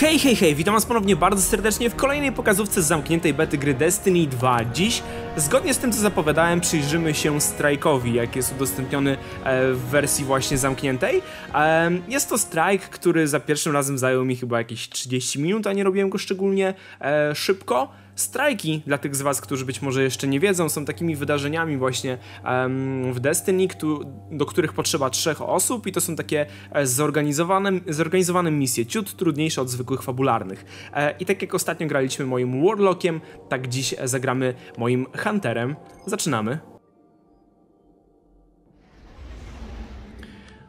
Hej, hej, hej, witam was ponownie bardzo serdecznie w kolejnej pokazówce z zamkniętej bety gry Destiny 2. Dziś, zgodnie z tym co zapowiadałem, przyjrzymy się Strike'owi, jak jest udostępniony e, w wersji właśnie zamkniętej. E, jest to strike, który za pierwszym razem zajął mi chyba jakieś 30 minut, a nie robiłem go szczególnie e, szybko. Strajki, dla tych z Was, którzy być może jeszcze nie wiedzą, są takimi wydarzeniami właśnie um, w Destiny, do których potrzeba trzech osób i to są takie e, zorganizowane, zorganizowane misje, ciut trudniejsze od zwykłych fabularnych. E, I tak jak ostatnio graliśmy moim Warlockiem, tak dziś zagramy moim Hunterem. Zaczynamy.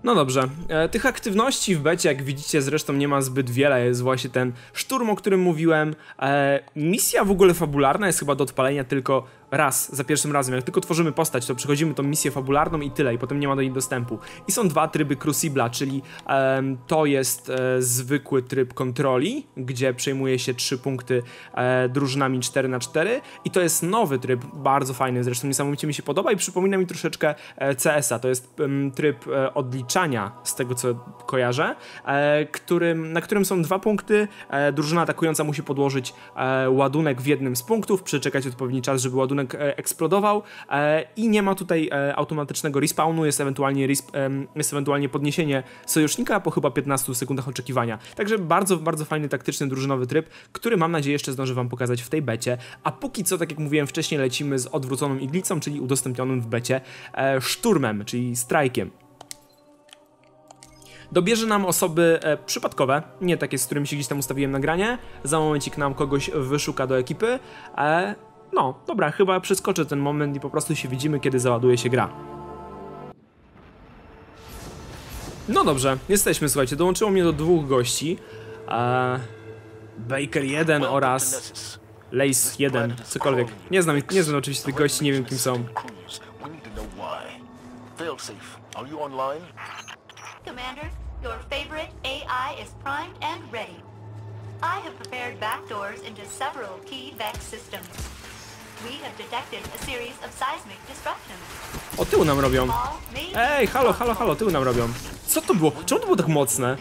No dobrze, e, tych aktywności w becie, jak widzicie, zresztą nie ma zbyt wiele. Jest właśnie ten szturm, o którym mówiłem. E, misja w ogóle fabularna jest chyba do odpalenia tylko raz, za pierwszym razem. Jak tylko tworzymy postać, to przechodzimy tą misję fabularną i tyle, i potem nie ma do niej dostępu. I są dwa tryby Crucibla, czyli um, to jest e, zwykły tryb kontroli, gdzie przejmuje się trzy punkty e, drużynami 4 na 4 i to jest nowy tryb, bardzo fajny, zresztą niesamowicie mi się podoba i przypomina mi troszeczkę e, CS-a. To jest um, tryb e, odliczania, z tego co kojarzę, e, którym, na którym są dwa punkty. E, drużyna atakująca musi podłożyć ładunek w jednym z punktów, przeczekać odpowiedni czas, żeby ładunek ładunek e, eksplodował e, i nie ma tutaj e, automatycznego respawnu, jest ewentualnie, resp jest ewentualnie podniesienie sojusznika po chyba 15 sekundach oczekiwania. Także bardzo, bardzo fajny taktyczny, drużynowy tryb, który mam nadzieję jeszcze zdążę wam pokazać w tej becie. A póki co, tak jak mówiłem wcześniej, lecimy z odwróconą iglicą, czyli udostępnionym w becie szturmem, czyli strajkiem. Dobierze nam osoby e, przypadkowe, nie takie, z którymi się gdzieś tam ustawiłem nagranie. Za momencik nam kogoś wyszuka do ekipy. E, no, dobra, chyba przeskoczę ten moment i po prostu się widzimy, kiedy załaduje się gra. No dobrze, jesteśmy, słuchajcie, dołączyło mnie do dwóch gości. Eee, Baker 1 oraz Lace 1, cokolwiek. Nie znam, nie znam oczywiście tych gości, nie wiem kim są. Commander, your favorite AI is primed and ready. I have prepared backdoors into several key VEX systems. O, tył nam robią. Ej, halo, halo, halo, tył nam robią. Co to było? Czemu to było tak mocne?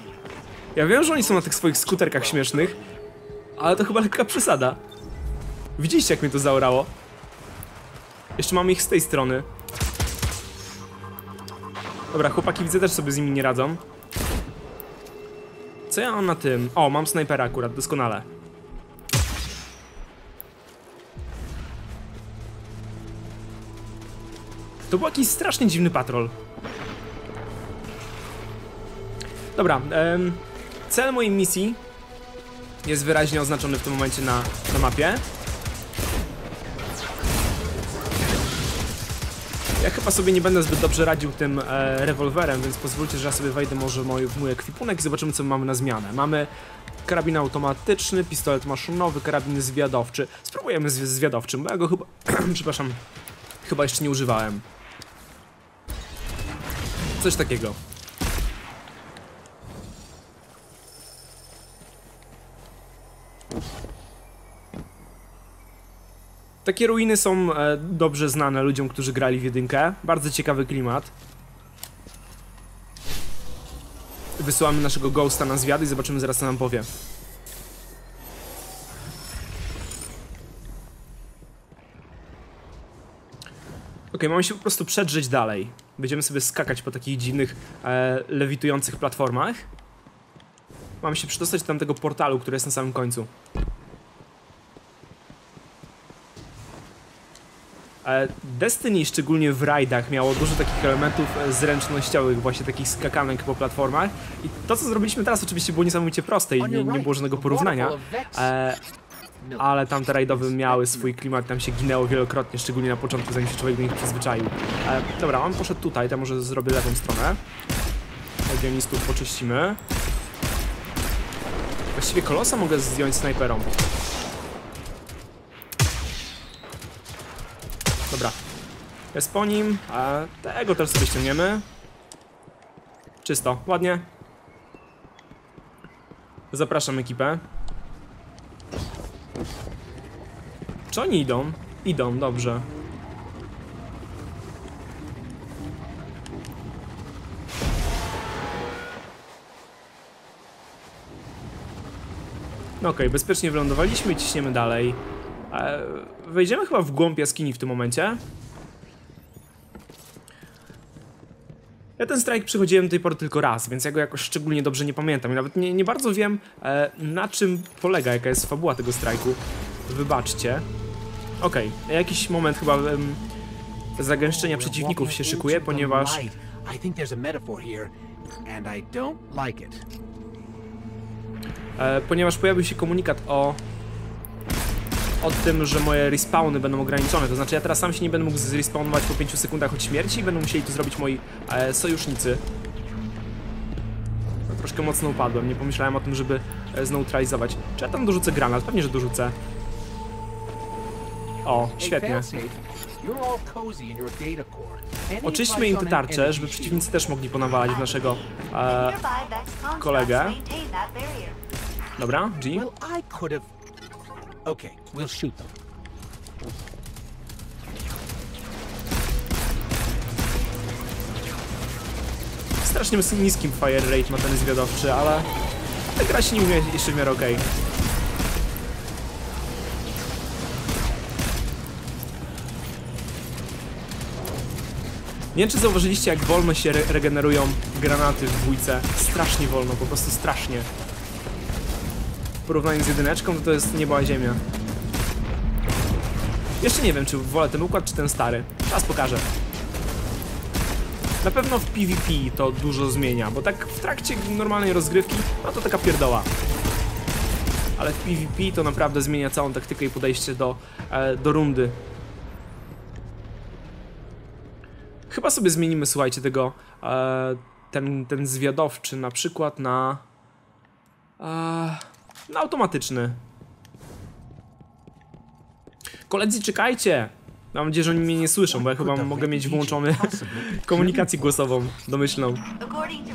Ja wiem, że oni są na tych swoich skuterkach śmiesznych, ale to chyba lekka przesada. Widzieliście, jak mnie to zaorało? Jeszcze mamy ich z tej strony. Dobra, chłopaki widzę też sobie z nimi nie radzą. Co ja mam na tym? O, mam snajpera akurat, doskonale. To był jakiś strasznie dziwny patrol. Dobra, em, cel mojej misji jest wyraźnie oznaczony w tym momencie na, na mapie. Ja chyba sobie nie będę zbyt dobrze radził tym e, rewolwerem, więc pozwólcie, że ja sobie wejdę może mój, w mój ekwipunek i zobaczymy, co mamy na zmianę. Mamy karabin automatyczny, pistolet maszynowy, karabin zwiadowczy. Spróbujemy z zwiadowczym, bo ja go chyba... przepraszam, chyba jeszcze nie używałem. Coś takiego. Takie ruiny są e, dobrze znane ludziom, którzy grali w jedynkę. Bardzo ciekawy klimat. Wysyłamy naszego ghosta na zwiady i zobaczymy zaraz co nam powie. Ok, mamy się po prostu przedrzeć dalej. Będziemy sobie skakać po takich dziwnych, e, lewitujących platformach. Mamy się przedostać do tamtego portalu, który jest na samym końcu. E, Destiny, szczególnie w rajdach, miało dużo takich elementów zręcznościowych, właśnie takich skakanek po platformach. I to, co zrobiliśmy teraz, oczywiście było niesamowicie proste i nie, nie było żadnego porównania. E. ale tamte rajdowe miały swój klimat, tam się ginęło wielokrotnie, szczególnie na początku, zanim się człowiek do nich przyzwyczaił. E, dobra, on poszedł tutaj, to może zrobię lewą stronę. Legionistów poczyścimy. Właściwie kolosa mogę zdjąć snajperą. Dobra. Jest po nim, a tego też sobie ściągniemy. Czysto, ładnie. Zapraszam ekipę. Czy oni idą? Idą, dobrze. No okej, bezpiecznie wylądowaliśmy i ciśniemy dalej. E, wejdziemy chyba w głąb jaskini w tym momencie. Ja ten strajk przychodziłem do tej pory tylko raz, więc ja go jakoś szczególnie dobrze nie pamiętam i nawet nie, nie bardzo wiem e, na czym polega, jaka jest fabuła tego strajku. Wybaczcie. Okej, jakiś moment chyba em, zagęszczenia przeciwników się szykuje, ponieważ e, ponieważ pojawił się komunikat o o tym, że moje respawny będą ograniczone, to znaczy ja teraz sam się nie będę mógł zrespawnować po 5 sekundach od śmierci i będą musieli to zrobić moi e, sojusznicy. No, troszkę mocno upadłem, nie pomyślałem o tym, żeby e, zneutralizować. Czy ja tam dorzucę granat? Pewnie, że dorzucę. Core. Any Oczyśćmy im te tarcze, żeby przeciwnicy też mogli ponawalać w naszego... E, kolegę. dobra, G. Okay. Strasznie niskim fire rate ma ten zwiadowczy, ale ta gra się nim jeszcze w miarę okej. Nie wiem, czy zauważyliście, jak wolno się re regenerują granaty w dwójce. Strasznie wolno, po prostu strasznie. W porównaniu z jedyneczką, to to jest nieba ziemia. Jeszcze nie wiem, czy wolę ten układ, czy ten stary. Czas pokaże. Na pewno w PvP to dużo zmienia, bo tak w trakcie normalnej rozgrywki, no to taka pierdoła. Ale w PvP to naprawdę zmienia całą taktykę i podejście do, e, do rundy. Chyba sobie zmienimy, słuchajcie, tego, e, ten, ten zwiadowczy na przykład na, e, na automatyczny. Koledzy, czekajcie! Mam nadzieję, że oni mnie nie słyszą, bo ja chyba mogę mieć włączony komunikację głosową domyślną. According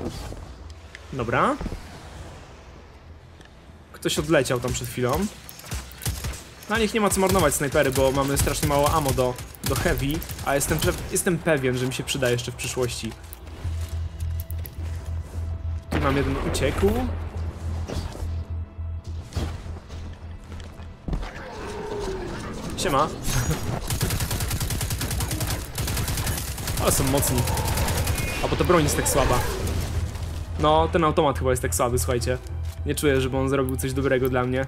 to Dobra. Ktoś odleciał tam przed chwilą. Na nich nie ma co marnować snajpery, bo mamy strasznie mało ammo do, do heavy, a jestem, jestem pewien, że mi się przyda jeszcze w przyszłości. Tu mam jeden uciekł. Siema. Ale są mocni. A bo ta broń jest tak słaba. No, ten automat chyba jest tak słaby, słuchajcie. Nie czuję, żeby on zrobił coś dobrego dla mnie.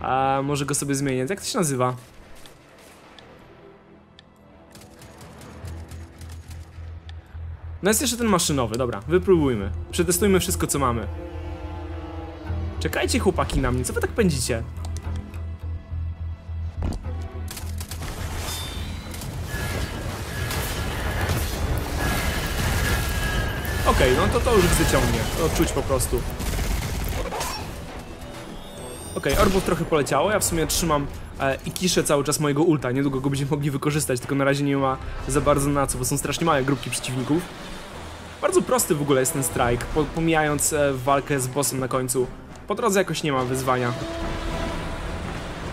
A może go sobie zmienię. Jak to się nazywa? No jest jeszcze ten maszynowy, dobra, wypróbujmy. Przetestujmy wszystko, co mamy. Czekajcie, chłopaki, na mnie, co wy tak pędzicie? Okej, no to to już wyciągnie. To czuć po prostu. Okej, orbów trochę poleciało, ja w sumie trzymam e, i kiszę cały czas mojego ulta, niedługo go będziemy mogli wykorzystać, tylko na razie nie ma za bardzo na co, bo są strasznie małe grupki przeciwników. Bardzo prosty w ogóle jest ten strike, po, pomijając e, walkę z bossem na końcu. Po drodze jakoś nie ma wyzwania.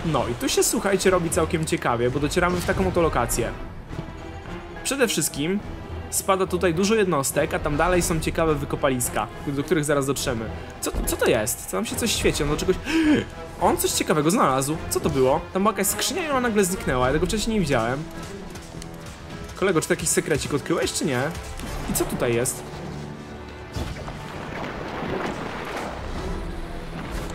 No i tu się, słuchajcie, robi całkiem ciekawie, bo docieramy w taką oto lokację. Przede wszystkim spada tutaj dużo jednostek, a tam dalej są ciekawe wykopaliska, do których zaraz dotrzemy. Co, co to jest? Co tam się coś świeci? On do czegoś... On coś ciekawego znalazł. Co to było? Tam była jakaś skrzynia i ona nagle zniknęła, ja tego wcześniej nie widziałem. Kolego, czy to jakiś sekrecik odkryłeś, czy nie? I co tutaj jest?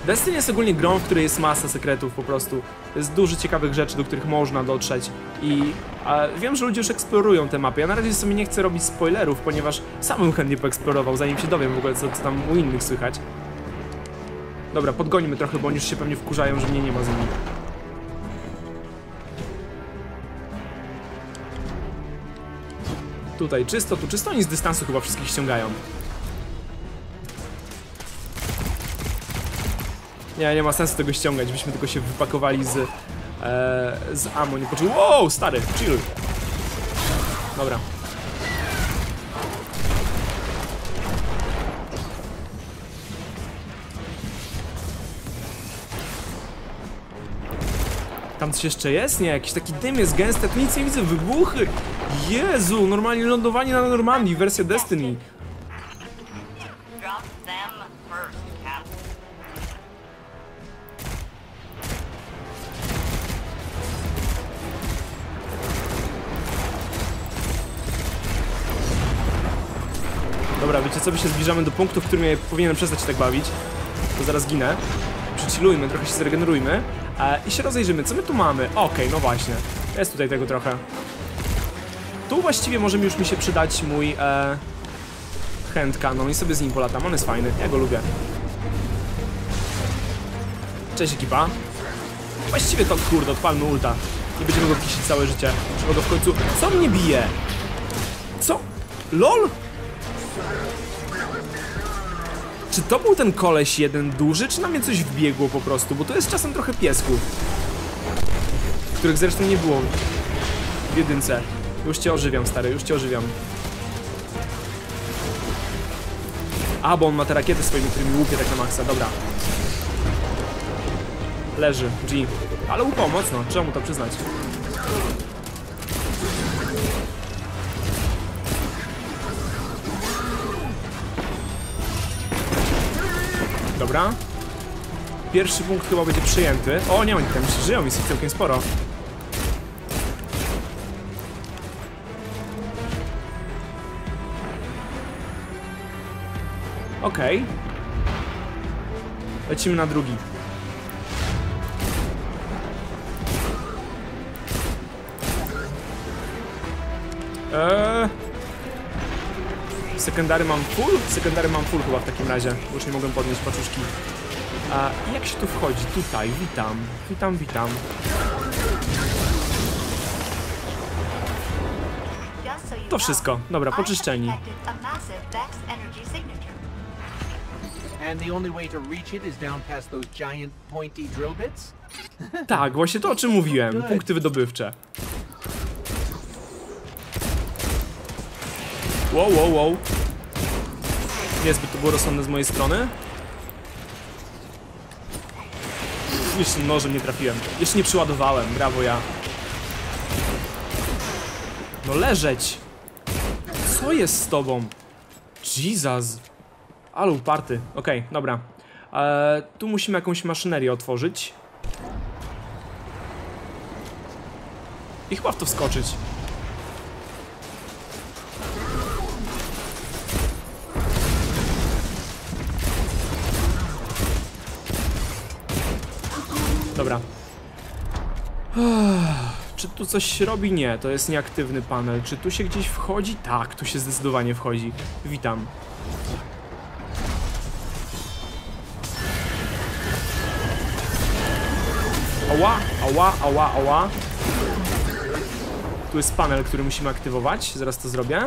Destiny jest ogólnie grą, w której jest masa sekretów po prostu. Jest dużo ciekawych rzeczy, do których można dotrzeć i wiem, że ludzie już eksplorują te mapy. Ja na razie sobie nie chcę robić spoilerów, ponieważ sam bym chętnie poeksplorował, zanim się dowiem w ogóle, co, co tam u innych słychać. Dobra, podgonimy trochę, bo oni już się pewnie wkurzają, że mnie nie ma z nimi. Tutaj czysto, tu czysto, oni z dystansu chyba wszystkich ściągają. Nie, nie ma sensu tego ściągać, byśmy tylko się wypakowali z, e, z ammo, nie poczuł. Wow, stary, chill. Dobra. Tam coś jeszcze jest? Nie, jakiś taki dym jest gęsty, nic nie widzę, wybuchy! Jezu, normalnie lądowanie na Normandii, wersja Destiny. My się zbliżamy do punktu, w którym ja powinienem przestać się tak bawić. Bo zaraz ginę. Przychillujmy, trochę się zregenerujmy. E, I się rozejrzymy, co my tu mamy? Okej, no właśnie. Jest tutaj tego trochę. Tu właściwie może już mi się przydać mój e, hand cannon i sobie z nim polatam. On jest fajny, ja go lubię. Cześć ekipa. Właściwie to kurde, odpalmy ulta. I będziemy go kisić całe życie. Trzeba go w końcu... Co mnie bije? Co? LOL? Czy to był ten koleś jeden duży, czy na mnie coś wbiegło po prostu? Bo to jest czasem trochę piesków. Których zresztą nie było w jedynce. Już cię ożywiam, stary, już cię ożywiam. A, bo on ma te rakiety swoimi, którymi łupie tak na maksa, dobra. Leży, G. Ale upał mocno, trzeba mu to przyznać. Dobra. Pierwszy punkt chyba będzie przyjęty. O, nie, oni tam jeszcze żyją, jest ich całkiem sporo. Okej. Lecimy na drugi. Eee... Sekundary mam full? Sekundary mam full chyba w takim razie, bo już nie mogłem podnieść paczuszki. A jak się tu wchodzi? Tutaj, witam. Witam, witam. To wszystko. Dobra, poczyszczeni. Tak, właśnie to o czym mówiłem. Punkty wydobywcze. Wow, wow, wow. Niezbyt to było rozsądne z mojej strony. Jeszcze nożem nie trafiłem. Jeszcze nie przyładowałem. Brawo ja. No leżeć. Co jest z tobą? Jesus. Ale uparty. Okej, dobra. Eee, tu musimy jakąś maszynerię otworzyć. I chyba w to wskoczyć. Dobra. Czy tu coś się robi? Nie, to jest nieaktywny panel. Czy tu się gdzieś wchodzi? Tak, tu się zdecydowanie wchodzi. Witam. Ała, ała, ała, ała. Tu jest panel, który musimy aktywować. Zaraz to zrobię.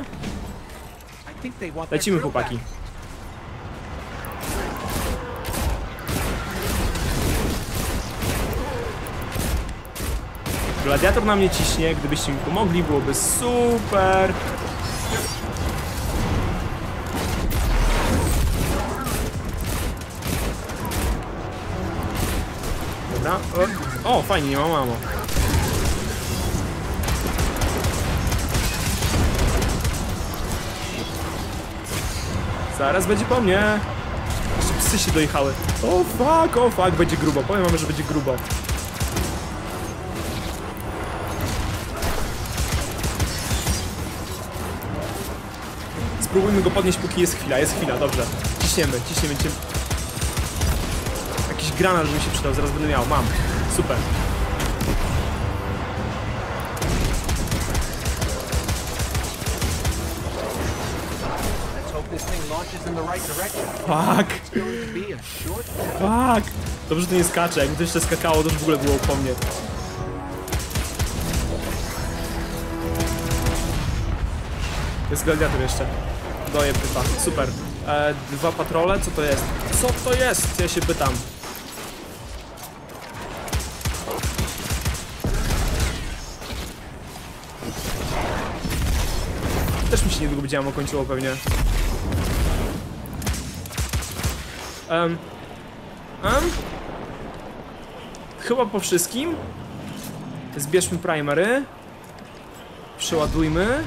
Lecimy, chłopaki. Gladiator na mnie ciśnie, gdybyście mi pomogli, byłoby super. Dobra. O, o fajnie, nie ma mamo. Zaraz będzie po mnie. Psy się dojechały. O fuck, o fuck, będzie grubo. Powiem wam, że będzie grubo. Spróbujmy go podnieść, póki jest chwila. Jest chwila, dobrze. Ciśniemy, ciśniemy. ciśniemy. Jakiś granat by mi się przydał, zaraz będę miał. Mam. Super. Fuck, fuck. Dobrze, że nie skacze. Jakby to jeszcze skakało, to już w ogóle było po mnie. Jest gladiator jeszcze. Doje pyta. Super. E, dwa patrole, co to jest? Co to jest? Ja się pytam. Też mi się niedługo będzie ammo kończyło pewnie. Um, um, chyba po wszystkim. Zbierzmy primary. Przeładujmy.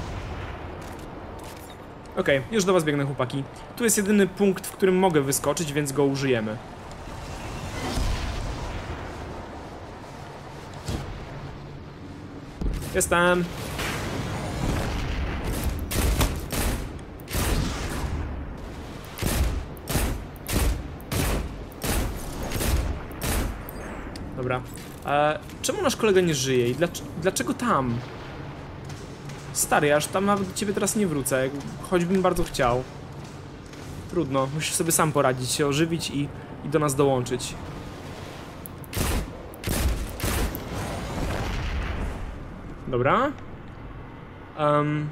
Okej, już do was biegnę chłopaki. Tu jest jedyny punkt, w którym mogę wyskoczyć, więc go użyjemy. Jestem. Dobra. E, czemu nasz kolega nie żyje i dlaczego tam? Stary, aż tam nawet do ciebie teraz nie wrócę, choćbym bardzo chciał. Trudno, musisz sobie sam poradzić, się ożywić i, i do nas dołączyć. Dobra. Um,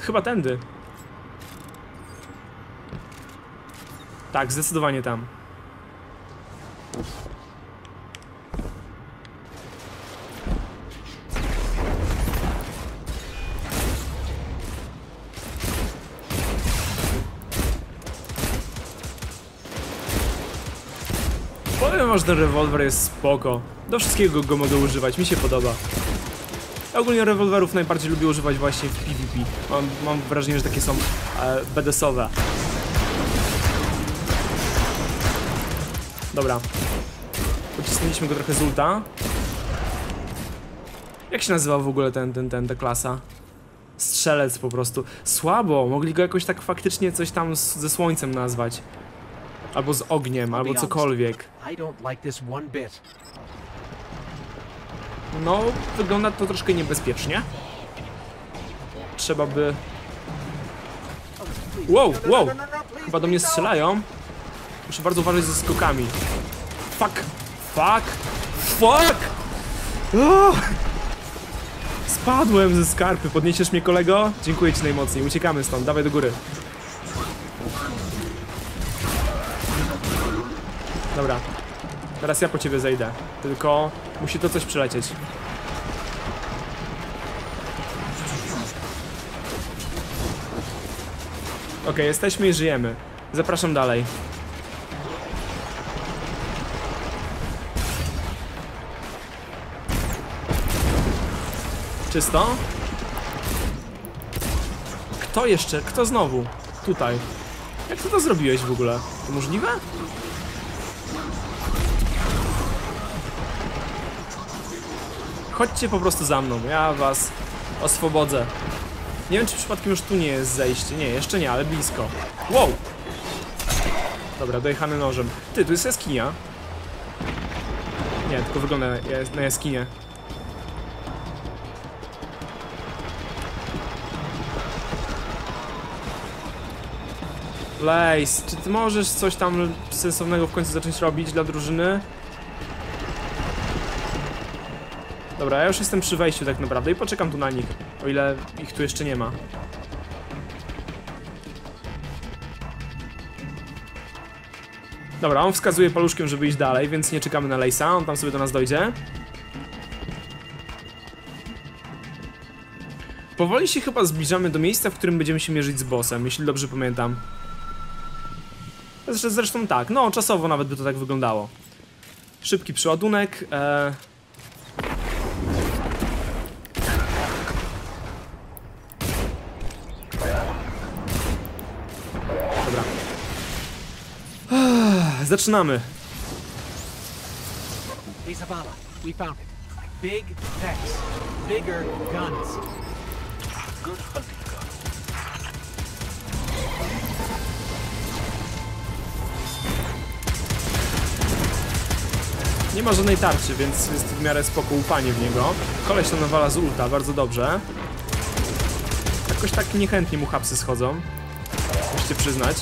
chyba tędy. Tak, zdecydowanie tam. Wam, że ten rewolwer jest spoko. Do wszystkiego go mogę używać, mi się podoba. Ogólnie rewolwerów najbardziej lubię używać właśnie w PvP. Mam, mam wrażenie, że takie są e, BDS-owe. Dobra. Pocisnęliśmy go trochę z ulta. Jak się nazywa w ogóle ten, ten, ten, ta klasa? Strzelec po prostu. Słabo, mogli go jakoś tak faktycznie coś tam z, ze słońcem nazwać. Albo z ogniem, albo cokolwiek. No, wygląda to troszkę niebezpiecznie. Trzeba by... Wow, wow! Chyba do mnie strzelają. Muszę bardzo uważać ze skokami. Fuck! Fuck! Fuck! O! Spadłem ze skarpy. Podniesiesz mnie, kolego? Dziękuję ci najmocniej. Uciekamy stąd. Dawaj do góry. Dobra. Teraz ja po ciebie zejdę. Tylko musi to coś przylecieć. Okej, jesteśmy i żyjemy. Zapraszam dalej. Czysto? Kto jeszcze? Kto znowu? Tutaj. Jak ty to zrobiłeś w ogóle? To możliwe? Chodźcie po prostu za mną, ja was oswobodzę. Nie wiem, czy przypadkiem już tu nie jest zejście. Nie, jeszcze nie, ale blisko. Wow! Dobra, dojechany nożem. Ty, tu jest jaskinia. Nie, tylko wygląda na, jas- na jaskinię. Lace, czy ty możesz coś tam sensownego w końcu zacząć robić dla drużyny? Dobra, ja już jestem przy wejściu tak naprawdę i poczekam tu na nich, o ile ich tu jeszcze nie ma. Dobra, on wskazuje paluszkiem, żeby iść dalej, więc nie czekamy na Lejsa, on tam sobie do nas dojdzie. Powoli się chyba zbliżamy do miejsca, w którym będziemy się mierzyć z bossem, jeśli dobrze pamiętam. Zresztą, tak, no czasowo nawet by to tak wyglądało. Szybki przeładunek. E... Zaczynamy. Hey Zavala, we found it. Big techs, bigger guns. Good hunting gun. Nie ma żadnej tarczy, więc jest w miarę spoko upanie w niego. Koleś to nawala z ulta, bardzo dobrze. Jakoś tak niechętnie mu hapsy schodzą. Musicie przyznać.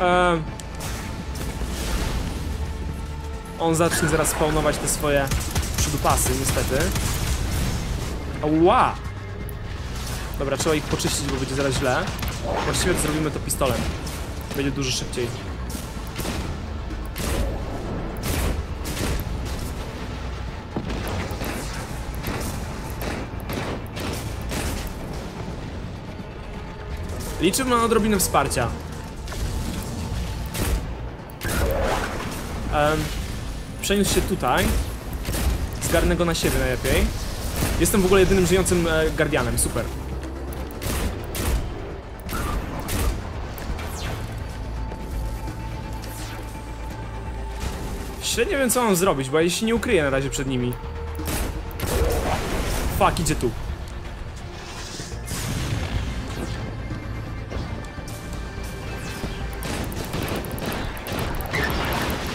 Eee... On zacznie zaraz spawnować te swoje przydupasy, niestety. Ała! Dobra, trzeba ich poczyścić, bo będzie zaraz źle. Właściwie to zrobimy to pistolem. Będzie dużo szybciej. Liczę na odrobinę wsparcia. Em, Przeniósł się tutaj. Zgarnę go na siebie najlepiej. Jestem w ogóle jedynym żyjącym e, guardianem, super. Średnio wiem co mam zrobić, bo ja się nie ukryję na razie przed nimi. Fuck, idzie tu.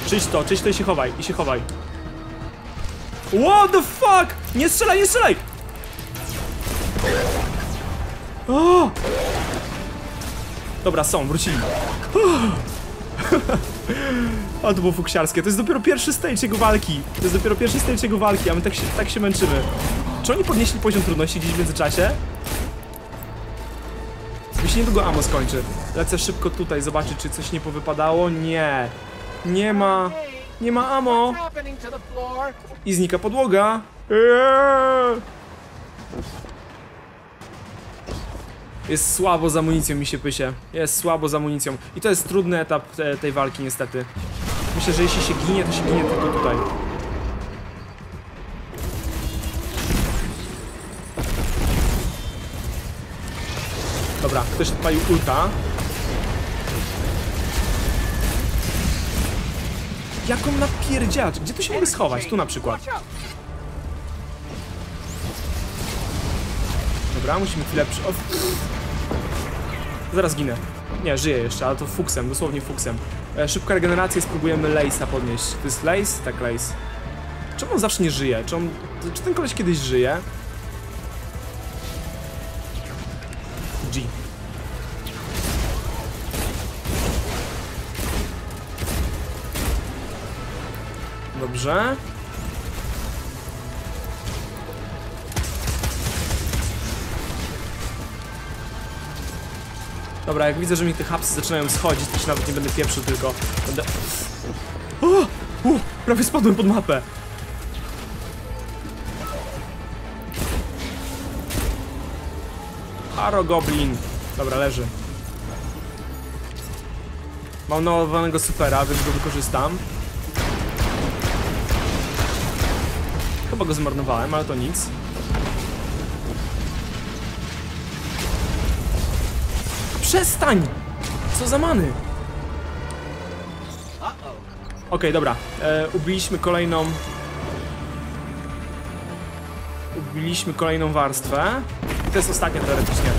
Czyść to, czyść to i się chowaj, i się chowaj. What the fuck? Nie strzelaj, nie strzelaj! O! Dobra, są, wrócili. A to było fuksiarskie. To jest dopiero pierwszy stage jego walki. To jest dopiero pierwszy stage jego walki, a my tak się, tak się męczymy. Czy oni podnieśli poziom trudności gdzieś w międzyczasie? Mi się niedługo ammo skończy. Lecę szybko tutaj, zobaczyć czy coś nie powypadało. Nie. Nie ma. Nie ma floor? I znika podłoga. Eee. Jest słabo z amunicją, mi się pysie. Jest słabo z amunicją. I to jest trudny etap te, tej walki, niestety. Myślę, że jeśli się ginie, to się ginie tylko tutaj. Dobra, ktoś odpalił ulta. Jak on napierdziać? Gdzie tu się mogę schować? Tu na przykład. Dobra, musimy chwilę przy... O, Zaraz ginę. Nie, żyję jeszcze, ale to fuksem, dosłownie fuksem. E, szybka regeneracja spróbujemy Lace'a podnieść. To jest Lace? Tak, Lace. Czemu on zawsze nie żyje? Czy on... Czy ten koleś kiedyś żyje? G. Dobrze. Dobra, jak widzę, że mi te hapsy zaczynają schodzić, to się nawet nie będę pieprzył, tylko będę... O! Prawie spadłem pod mapę. Haro Goblin. Dobra, leży. Mam naładowanego supera, więc go wykorzystam. Chyba go zmarnowałem, ale to nic. Przestań! Co za many? Okej, dobra. E, ubiliśmy kolejną... Ubiliśmy kolejną warstwę. I to jest ostatnia teoretycznie.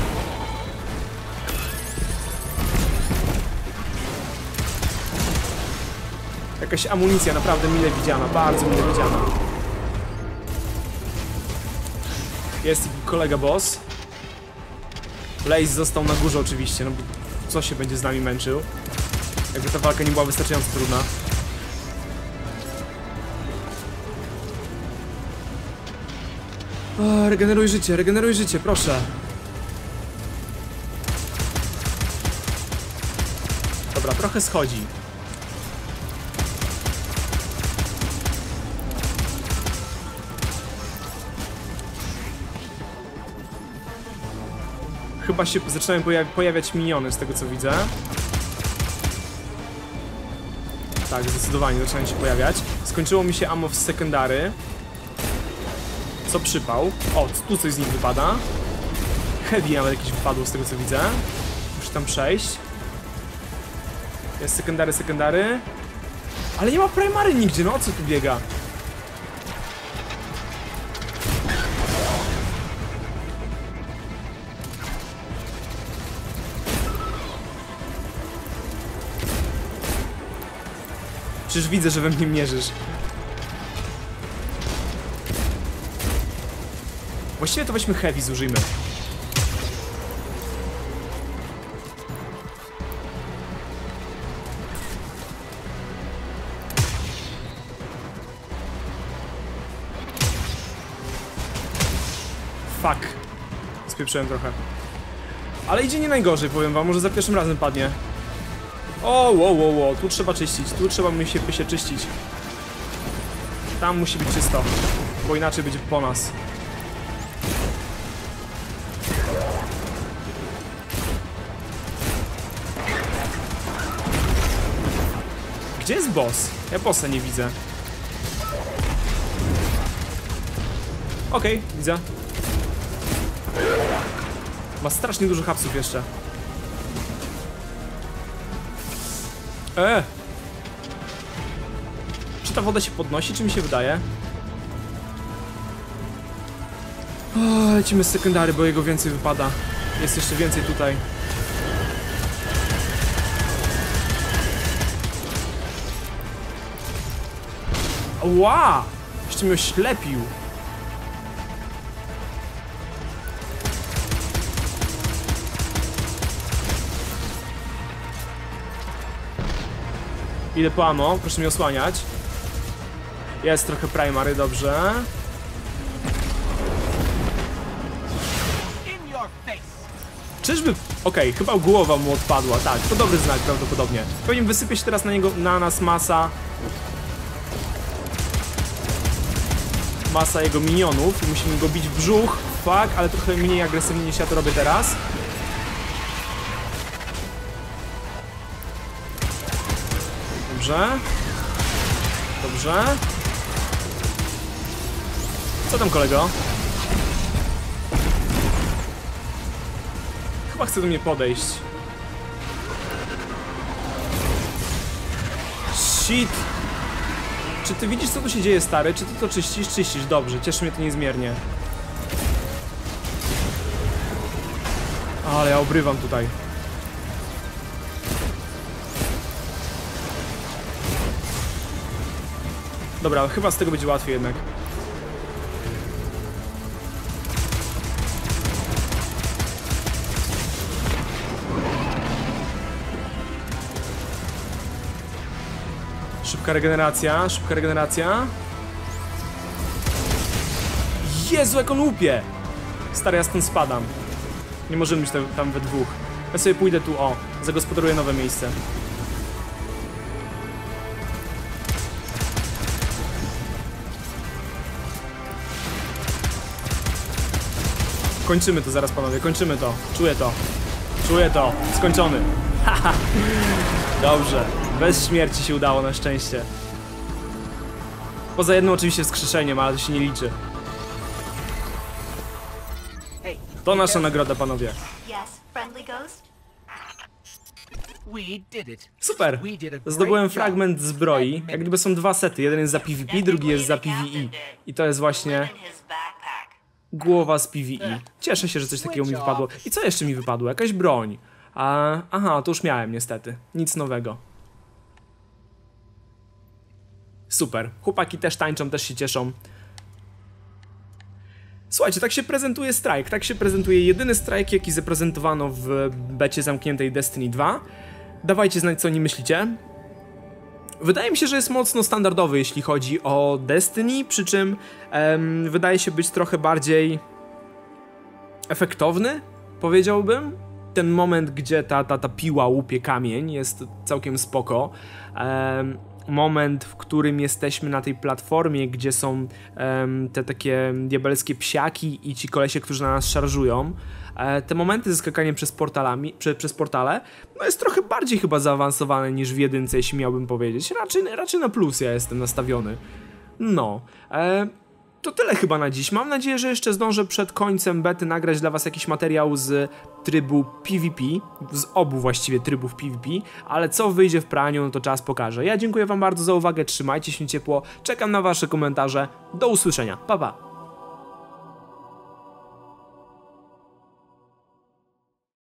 Jakaś amunicja naprawdę mile widziana, bardzo mile widziana. Jest kolega boss. Lace został na górze oczywiście, no co się będzie z nami męczył? Jakby ta walka nie była wystarczająco trudna. O, regeneruj życie, regeneruj życie, proszę. Dobra, trochę schodzi. Chyba się zaczynają pojawi pojawiać miniony z tego co widzę. Tak, zdecydowanie zaczynają się pojawiać. Skończyło mi się ammo w sekundary. Co przypał? O, tu coś z nich wypada. Heavy nawet jakieś wypadło z tego co widzę. Muszę tam przejść. Jest sekundary, sekundary. Ale nie ma primary nigdzie, no o co tu biega? Przecież widzę, że we mnie mierzysz. Właściwie to weźmy heavy, zużyjmy. Fuck. Spieprzyłem trochę. Ale idzie nie najgorzej, powiem wam, może za pierwszym razem padnie. O, wo, wo, wo, tu trzeba czyścić, tu trzeba mi się, się czyścić. Tam musi być czysto, bo inaczej będzie po nas. Gdzie jest boss? Ja bossa nie widzę. Okej, okay, widzę. Ma strasznie dużo hapsów jeszcze. E! Czy ta woda się podnosi, czy mi się wydaje? O, lecimy z sekundary, bo jego więcej wypada. Jest jeszcze więcej tutaj. Ła! Jeszcze mnie oślepił. Idę po ammo, proszę mnie osłaniać. Jest trochę primary, dobrze. Czyżby... Okej, chyba głowa mu odpadła, tak, to dobry znak prawdopodobnie. Pewnie wysypie się teraz na niego, na nas masa... Masa jego minionów i musimy go bić w brzuch, fuck, ale trochę mniej agresywnie niż ja to robię teraz. Dobrze. Dobrze. Co tam kolego? Chyba chce do mnie podejść. Shit! Czy ty widzisz co tu się dzieje stary? Czy ty to czyścisz? Czyścisz, dobrze, cieszy mnie to niezmiernie. Ale ja obrywam tutaj. Dobra, chyba z tego będzie łatwiej jednak. Szybka regeneracja, szybka regeneracja. Jezu, jak on łupie! Stary, ja stąd spadam. Nie możemy być tam, tam we dwóch. Ja sobie pójdę tu, o, zagospodaruję nowe miejsce. Kończymy to zaraz, panowie, kończymy to. Czuję to. Czuję to. Skończony. Haha. Dobrze. Bez śmierci się udało, na szczęście. Poza jednym oczywiście wskrzeszeniem, ale to się nie liczy. To nasza nagroda, panowie. Super. Zdobyłem fragment zbroi. Jak gdyby są dwa sety. Jeden jest za PvP, drugi jest za PvE. I to jest właśnie. Głowa z PvE. Cieszę się, że coś takiego mi wypadło. I co jeszcze mi wypadło? Jakaś broń. A, aha, to już miałem niestety. Nic nowego. Super. Chłopaki też tańczą, też się cieszą. Słuchajcie, tak się prezentuje strajk. Tak się prezentuje jedyny strajk, jaki zaprezentowano w becie zamkniętej Destiny 2. Dawajcie znać, co o nim myślicie. Wydaje mi się, że jest mocno standardowy, jeśli chodzi o Destiny, przy czym wydaje się być trochę bardziej efektowny, powiedziałbym. Ten moment, gdzie ta, ta, ta piła łupie kamień, jest całkiem spoko. Moment, w którym jesteśmy na tej platformie, gdzie są te takie diabelskie psiaki i ci kolesie, którzy na nas szarżują. E, te momenty ze skakaniem przez, portalami, prze, przez portale, no jest trochę bardziej chyba zaawansowane niż w jedynce, jeśli miałbym powiedzieć. Raczej, raczej na plus ja jestem nastawiony. No. E, to tyle chyba na dziś. Mam nadzieję, że jeszcze zdążę przed końcem bety nagrać dla Was jakiś materiał z trybu PvP, z obu właściwie trybów PvP, ale co wyjdzie w praniu, no to czas pokaże. Ja dziękuję Wam bardzo za uwagę, trzymajcie się ciepło, czekam na Wasze komentarze. Do usłyszenia. Pa pa!